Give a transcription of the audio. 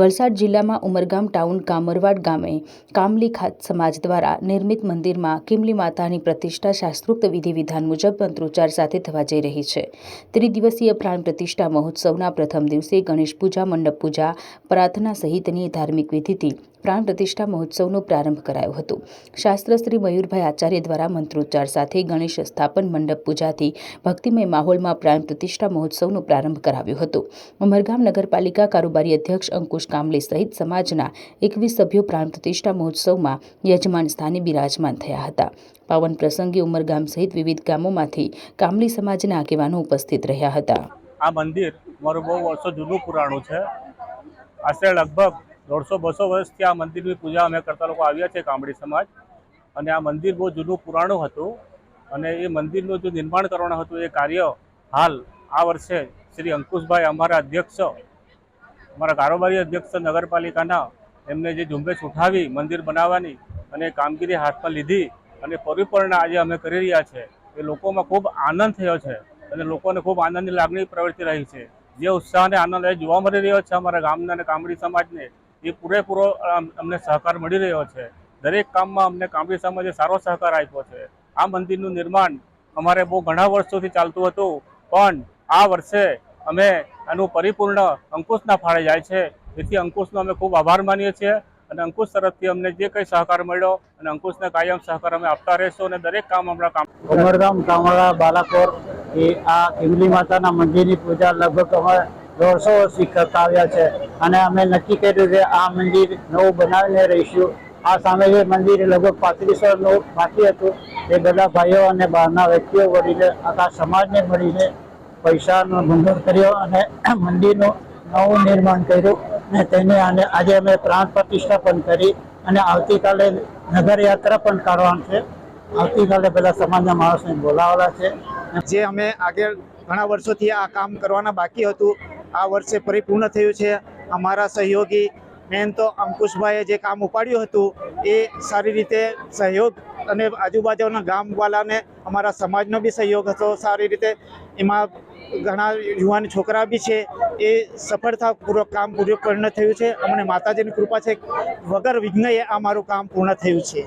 વલસાડ જિલ્લામાં ઉમરગામ ટાઉન કામરવાડ ગામે કામલી ખાત સમાજ દ્વારા નિર્મિત મંદિરમાં કિમલી માતાની પ્રતિષ્ઠા શાસ્ત્રોક્ત વિધિ વિધાન મુજબ મંત્રોચ્ચાર સાથે થવા જઈ રહી છે. ત્રિદિવસીય પ્રાણ પ્રતિષ્ઠા મહોત્સવના પ્રથમ દિવસે ગણેશ પૂજા, મંડપ પૂજા, પ્રાર્થના સહિતની ધાર્મિક વિધિથી પ્રાણ પ્રતિષ્ઠા મહોત્સવનો પ્રારંભ કરાયો હતો. શાસ્ત્ર શ્રી મયુરભાઈ આચાર્ય દ્વારા મંત્રોચ્ચાર સાથે ગણેશ સ્થાપન મંડપ પૂજાથી ભક્તિમય માહોલમાં પ્રાણ પ્રતિષ્ઠા મહોત્સવનો પ્રારંભ કરાવ્યો હતો. ઉમરગામ નગરપાલિકા કારોબારી અધ્યક્ષ અંકુશ કામલે સહિત સમાજના એકવીસ સભ્યો પ્રાણ પ્રતિષ્ઠા મહોત્સવમાં યજમાન સ્થાને બિરાજમાન થયા હતા. પાવન પ્રસંગે ઉમરગામ સહિત વિવિધ ગામોમાંથી કામલી સમાજના આગેવાનો ઉપસ્થિત રહ્યા હતા. આ મંદિર મારું બહુ વર્ષો જૂનું પુરાણું છે. આશરે લગભગ દોઢસો બસો વર્ષથી આ મંદિરની પૂજા અમે કરતા લોકો આવ્યા છે કામડી સમાજ. અને આ મંદિર બહુ જૂનું પુરાણું હતું. અને એ મંદિરનું જે નિર્માણ કરવાનું હતું એ કાર્ય હાલ આ વર્ષે શ્રી અંકુશભાઈ અમારા અધ્યક્ષ, અમારા કારોબારી અધ્યક્ષ નગરપાલિકાના એમને જે ઝુંબેશ ઉઠાવી મંદિર બનાવવાની અને કામગીરી હાથમાં લીધી અને પરિપૂર્ણ આજે અમે કરી રહ્યા છે. એ લોકોમાં ખૂબ આનંદ થયો છે અને લોકોને ખૂબ આનંદની લાગણી પ્રવર્તી રહી છે. જે ઉત્સાહ અને આનંદ જોવા મળી રહ્યો છે અમારા ગામના અને કામડી સમાજને એ પૂરેપૂરો અમને સહકાર મળી રહ્યો છે. દરેક કામમાં અમને કામડી સમાજે સારો સહકાર આપ્યો છે. આ મંદિરનું નિર્માણ અમારે બહુ ઘણા વર્ષોથી ચાલતું હતું. પણ આ વર્ષે અમે આનું પરિપૂર્ણ અંકુશના ફાળે જાય છે. જેથી અંકુશનો અમે ખૂબ આભાર માનીએ છીએ અને અંકુશ તરફથી અમને જે કંઈ સહકાર મળ્યો અને અંકુશને કાયમ સહકાર અમે આપતા રહેશું અને દરેક કામ હમણાં કામ ઉમરગામ કામળા બાલાકોર એ આ કિમલી માતાના મંદિરની પૂજા લગભગ અમે દોઢસો વર્ષથી આવ્યા છે. અને અમે નક્કી કર્યું કે આ મંદિર નવું બનાવીને રહીશું. આ સામે જે મંદિર લગભગ પાંત્રીસ વર્ષનું બાકી હતું, એ બધા ભાઈઓ અને બહારના વ્યક્તિઓ વળીને આખા સમાજને મળીને પૈસાનો ભંડોળ કર્યો અને મંદિરનું નવું નિર્માણ કર્યું. અને તેને અને આજે અમે પ્રાણ પ્રતિષ્ઠા પણ કરી અને આવતીકાલે નગરયાત્રા પણ કાઢવાનું છે. આવતીકાલે બધા સમાજના માણસને બોલાવેલા છે. જે અમે આગળ ઘણા વર્ષોથી આ કામ કરવાના બાકી હતું આ વર્ષે પરિપૂર્ણ થયું છે. અમારા સહયોગી મેન તો અંકુશભાઈએ જે કામ ઉપાડ્યું હતું, એ સારી રીતે સહયોગ અને આજુબાજુના ગામવાલાને અમારા સમાજનો બી સહયોગ હતો. સારી રીતે એમાં ઘણા યુવાન છોકરા બી છે. એ સફળતાપૂર્વક કામ પૂરું પૂર્ણ થયું છે. અમને માતાજીની કૃપા છે. વગર વિઘ્નએ આ મારું કામ પૂર્ણ થયું છે.